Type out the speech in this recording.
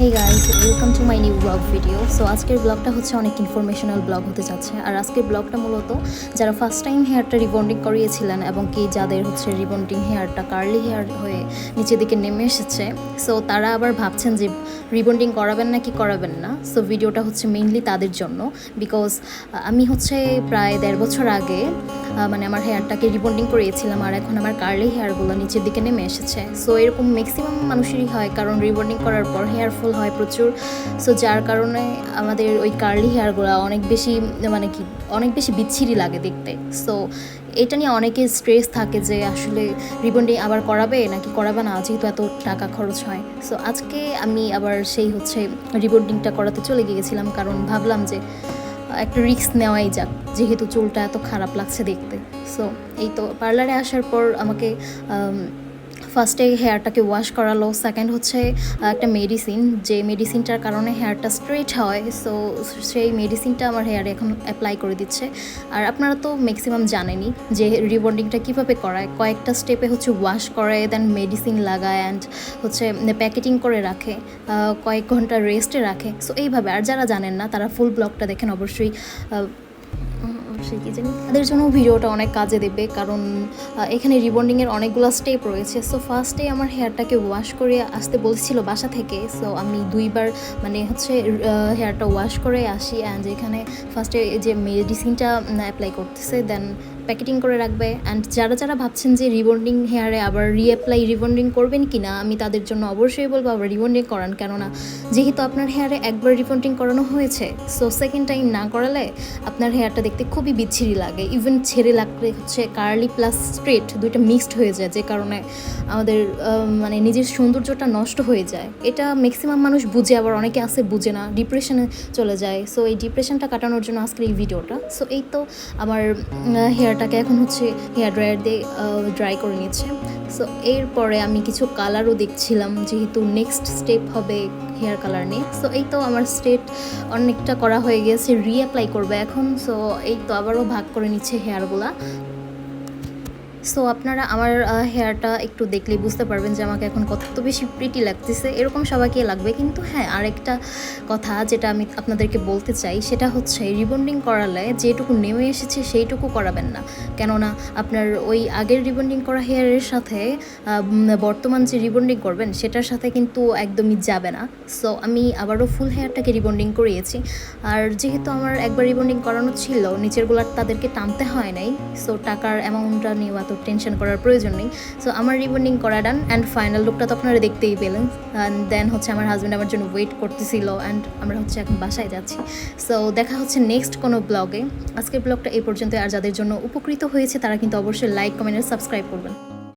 Hey guys welcome to my new blog video so আজকের ব্লগটা হচ্ছে অনেক ইনফরমেশনাল ব্লগ হতে যাচ্ছে। আর আজকের ব্লগটা মূলত যারা ফার্স্ট টাইম হেয়ারটা রিবন্ডিং করিয়েছিলেন এবং কি যাদের হচ্ছে রিবন্ডিং হেয়ারটা কার্লি হেয়ার হয়ে নিচের দিকে নেমে এসেছে সো তারা আবার ভাবছেন যে রিবন্ডিং করাবেন না কি করাবেন না। সো ভিডিওটা হচ্ছে মেইনলি তাদের জন্য। বিকজ আমি হচ্ছে প্রায় দেড় বছর আগে মানে আমার হেয়ারটাকে রিবন্ডিং করিয়েছিলাম আর এখন আমার কার্লি হেয়ারগুলো নিচের দিকে নেমে এসেছে। সো এরকম ম্যাক্সিমাম মানুষেরই হয় কারণ রিবন্ডিং করার পর হেয়ার ফল হয় প্রচুর। সো যার কারণে আমাদের ওই কার্লি হেয়ারগুলো অনেক বেশি মানে কি, অনেক বেশি বিচ্ছিরি লাগে দেখতে। সো এটা নিয়ে অনেকে স্ট্রেস থাকে যে আসলে রিবন্ডিং আবার করাবে নাকি করাবে না, যেহেতু এত টাকা খরচ হয়। সো আজকে আমি আবার সেই হচ্ছে রিবন্ডিংটা করাতে চলে গিয়েছিলাম কারণ ভাবলাম যে একটা রিস্ক নেওয়াই যাক, যেহেতু চুলটা এত খারাপ লাগছে দেখতে। সো এই তো পার্লারে আসার পর আমাকে ফার্স্টে হেয়ারটাকে ওয়াশ করালো, সেকেন্ড হচ্ছে একটা মেডিসিন, যে মেডিসিনটার কারণে হেয়ারটা স্ট্রেট হয়, সো সেই মেডিসিনটা আমার হেয়ারে এখন অ্যাপ্লাই করে দিচ্ছে। আর আপনারা তো ম্যাক্সিমাম জানেনই যে রিবন্ডিংটা কীভাবে করায়, কয়েকটা স্টেপে হচ্ছে ওয়াশ করে, দেন মেডিসিন লাগায় অ্যান্ড হচ্ছে প্যাকেটিং করে রাখে কয়েক ঘণ্টা রেস্টে রাখে। সো এইভাবে, আর যারা জানেন না, তারা ফুল ব্লগটা দেখেন অবশ্যই অবশ্যই কি জানি? তাদের জন্য ভিডিওটা অনেক কাজে দেবে, কারণ এখানে রিবন্ডিংয়ের অনেকগুলো স্টেপ রয়েছে। সো ফার্স্টে আমার হেয়ারটাকে ওয়াশ করে আসতে বলছিল বাসা থেকে। সো আমি দুইবার মানে হচ্ছে হেয়ারটা ওয়াশ করে আসি অ্যান্ড এখানে ফার্স্টে যে মেডিসিনটা অ্যাপ্লাই করতেছে দেন প্যাকেটিং করে রাখবে। অ্যান্ড যারা যারা ভাবছেন যে রিবন্ডিং হেয়ারে আবার রিঅ্যাপ্লাই রিবন্ডিং করবেন কি না আমি তাদের জন্য অবশ্যই বলব আবার রিবন্ডিং করান। কেননা, যেহেতু আপনার হেয়ারে একবার রিবন্ডিং করানো হয়েছে সো সেকেন্ড টাইম না করালে আপনার হেয়ারটা দেখতে খুবই বিচ্ছিরি লাগে। ইভেন ছেড়ে লাগলে হচ্ছে কার্লি প্লাস স্ট্রেট দুইটা মিক্সড হয়ে যায়, যে কারণে আমাদের মানে নিজের সৌন্দর্যটা নষ্ট হয়ে যায়। এটা ম্যাক্সিমাম মানুষ বুঝে, আবার অনেকে আছে বুঝে না ডিপ্রেশনে চলে যায়। সো এই ডিপ্রেশনটা কাটানোর জন্য আজকের এই ভিডিওটা সো এই তো আমার হেয়ারটাকে এখন হচ্ছে হেয়ার ড্রায়ার দিয়ে ড্রাই করে নিচ্ছে। সো এরপরে আমি কিছু কালারও দেখছিলাম, যেহেতু নেক্সট স্টেপ হবে হেয়ার কালার নেই। সো এই তো আমার স্টেট অনেকটা করা হয়ে গেছে রিঅ্যাপ্লাই করবে এখন। সো এই তো আবারও ভাগ করে নিচ্ছে হেয়ারগুলা সো আপনারা আমার হেয়ারটা একটু দেখলেই বুঝতে পারবেন যে আমাকে এখন কত বেশি প্রিটি লাগতেছে। এরকম সবাইকে লাগবে। কিন্তু হ্যাঁ আরেকটা কথা যেটা আমি আপনাদেরকে বলতে চাই, সেটা হচ্ছে রিবন্ডিং করালে যেটুকু নেমে এসেছে সেইটুকু করাবেন না। কেননা আপনার ওই আগের রিবন্ডিং করা হেয়ারের সাথে বর্তমান যে রিবন্ডিং করবেন, সেটার সাথে কিন্তু একদমই যাবে না। সো আমি আবারও ফুল হেয়ারটাকে রিবন্ডিং করিয়েছি। আর যেহেতু আমার একবার রিবন্ডিং করানো ছিল নিচেরগুলার তাদেরকে টানতে হয় নাই। সো টাকার অ্যামাউন্টটা নিয়ে এত টেনশন করার প্রয়োজন নেই। সো আমার রিবন্ডিং করা ডান অ্যান্ড ফাইনাল লুকটা তো আপনারা দেখতেই পেলেন। অ্যান্ড দেন হচ্ছে আমার হাজব্যান্ড আমার জন্য ওয়েট করতেছিল অ্যান্ড আমরা হচ্ছে এখন বাসায় যাচ্ছি। সো দেখা হচ্ছে নেক্সট কোনো ব্লগে আজকের ব্লগটা এই পর্যন্ত আর যাদের জন্য উপকৃত হয়েছে, তারা কিন্তু অবশ্যই লাইক কমেন্ট সাবস্ক্রাইব করবেন।